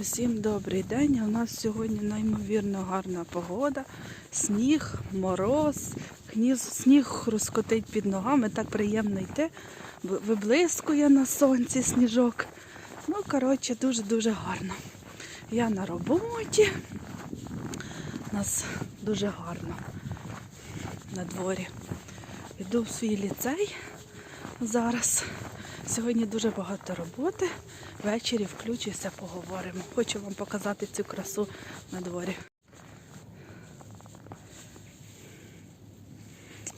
Усім добрий день. У нас сьогодні неймовірно гарна погода. Сніг, мороз, сніг розкотить під ногами, так приємно йти. Виблискує на сонці сніжок. Ну, коротше, дуже-дуже гарно. Я на роботі. У нас дуже гарно на дворі. Йду в свій ліцей зараз. Сьогодні дуже багато роботи. Ввечері включуся, поговоримо. Хочу вам показати цю красу на дворі.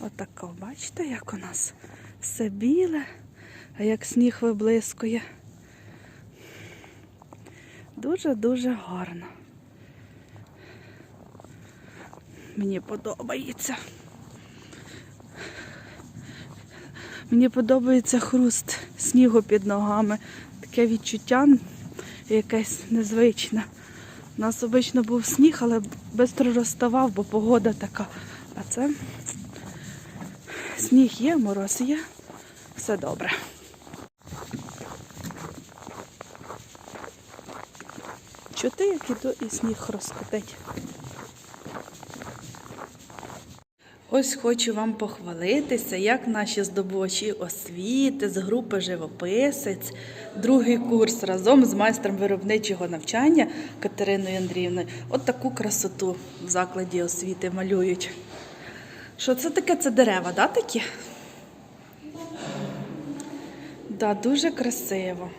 Отако, бачите, як у нас все біле, а як сніг виблискує. Дуже-дуже гарно. Мені подобається. Мені подобається хруст снігу під ногами. Таке відчуття якесь незвичне. У нас обично був сніг, але швидко розставав, бо погода така. А це сніг є, мороз є. Все добре. Чути, як іду і сніг розкотить. Ось хочу вам похвалитися, як наші здобувачі освіти з групи Живописець, другий курс разом з майстром виробничого навчання Катериною Андріївною. От таку красоту в закладі освіти малюють. Що це таке? Це дерева, да, такі? Да, дуже красиво.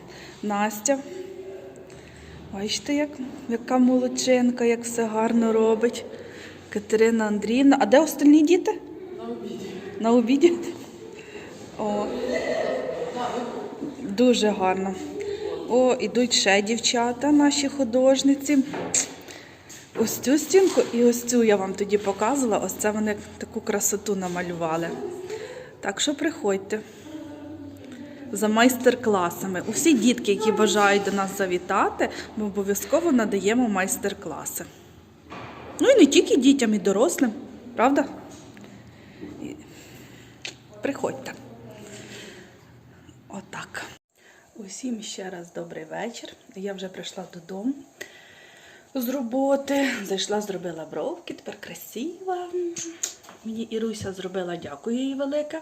Настя. Бачите, як, яка молодчинка, як все гарно робить. Катерина Андріївна. А де остальні діти? На обіді. На обіді? О. Дуже гарно. О, ідуть ще дівчата, наші художниці. Ось цю стінку і ось цю я вам тоді показувала. Ось це вони таку красоту намалювали. Так що приходьте за майстер-класами. Усі дітки, які бажають до нас завітати, ми обов'язково надаємо майстер-класи. Ну і не тільки дітям, і дорослим, правда? Приходьте. Отак. Усім ще раз добрий вечір. Я вже прийшла додому з роботи. Зайшла, зробила бровки, тепер красива. Мені Іруся зробила, дякую їй велике.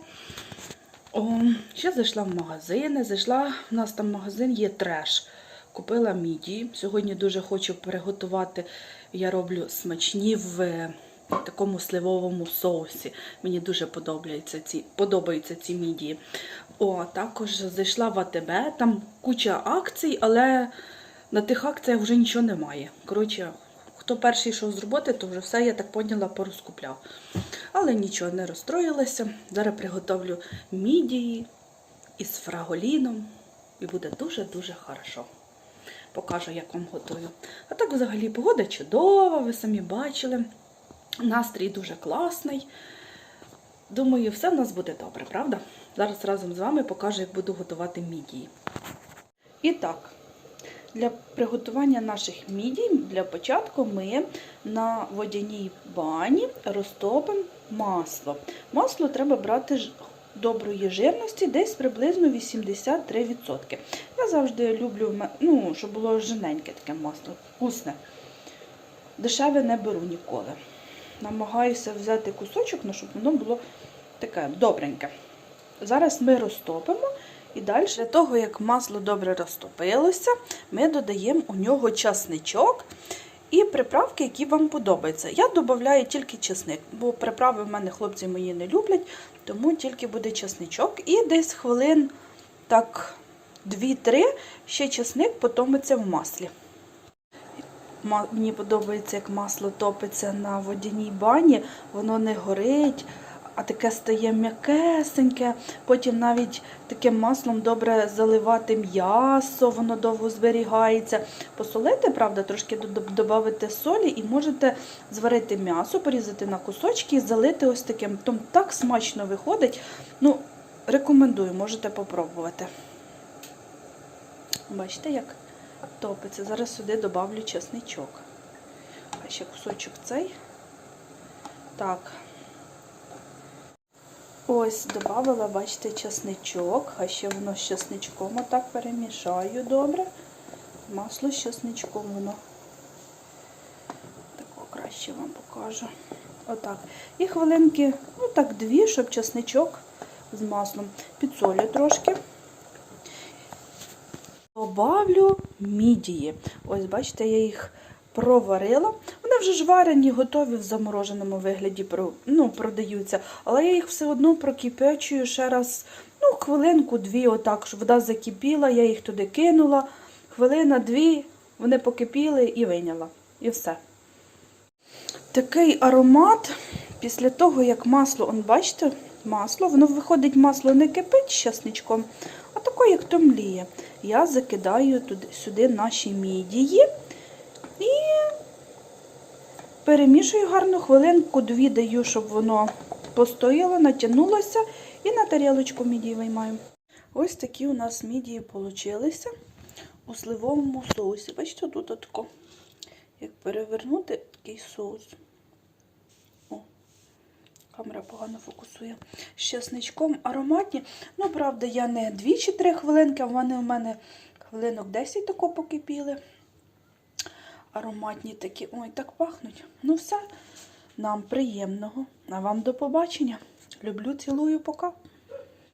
О, ще зайшла в магазини. Зайшла, у нас там магазин є треш. Купила мідії. Сьогодні дуже хочу приготувати. Я роблю смачні в такому сливовому соусі. Мені дуже подобаються ці, подобаються ці мідії. О, також зайшла в АТБ, там куча акцій, але на тих акціях вже нічого немає. Коротше, хто перший йшов з роботи, то вже все, я так поняла, порозкупляв. Але нічого, не розстроїлася. Зараз приготовлю мідії із фраголіном. І буде дуже-дуже хорошо. Покажу, як вам готую. А так, взагалі, погода чудова, ви самі бачили. Настрій дуже класний. Думаю, все в нас буде добре, правда? Зараз разом з вами покажу, як буду готувати мідії. І так, для приготування наших мідій для початку ми на водяній бані розтопимо масло. Масло треба брати доброї жирності, десь приблизно 83%. Я завжди люблю, ну, щоб було жирненьке таке масло, вкусне. Дешеве не беру ніколи. Намагаюся взяти кусочок, ну, щоб воно було таке добреньке. Зараз ми розтопимо і далі, для того, як масло добре розтопилося, ми додаємо у нього часничок і приправки, які вам подобаються. Я додаю тільки чесник, бо приправи в мене хлопці мої не люблять, тому тільки буде чесничок. І десь хвилин так 2-3 ще чесник потомиться в маслі. Мені подобається, як масло топиться на водяній бані, воно не горить, а таке стає м'якесеньке. Потім навіть таким маслом добре заливати м'ясо, воно довго зберігається. Посолити, правда, трошки додати солі і можете зварити м'ясо, порізати на кусочки і залити ось таким. Тому так смачно виходить. Ну, рекомендую, можете попробувати. Бачите, як топиться. Зараз сюди добавлю чесничок. А ще кусочок цей. Так. Ось, додавала, бачите, чесничок. А ще воно з чесничком отак перемішаю добре. масло з чесничком воно. Тако краще вам покажу. Отак. І хвилинки, ну так, дві, щоб чесничок з маслом. Підсолю трошки. Добавлю мідії. Ось, бачите, я їх проварила. Вони вже ж варені, готові в замороженому вигляді ну, продаються. Але я їх все одно прокипячую ще раз, ну, хвилинку-дві, отак, щоб вода закипіла, я їх туди кинула. Хвилина-дві, вони покипіли і виняла. І все. Такий аромат після того, як масло, он, бачите, масло, воно виходить, масло не кипить з часничком, а таке, як то мліє. Я закидаю туди, сюди наші мідії перемішую гарну хвилинку, дві даю, щоб воно постояло, натягнулося, і на тарілочку мідії виймаю. Ось такі у нас мідії получилися у сливовому соусі. Бачите, тут отако. Як перевернути такий соус. Камера погано фокусує. З чесничком ароматні. Ну, правда, я не 2 чи 3 хвилинки, а вони у мене хвилинок 10 тако покипіли. Ароматні такі. Ой, так пахнуть. Ну все, нам приємного. А вам до побачення. Люблю, цілую, пока.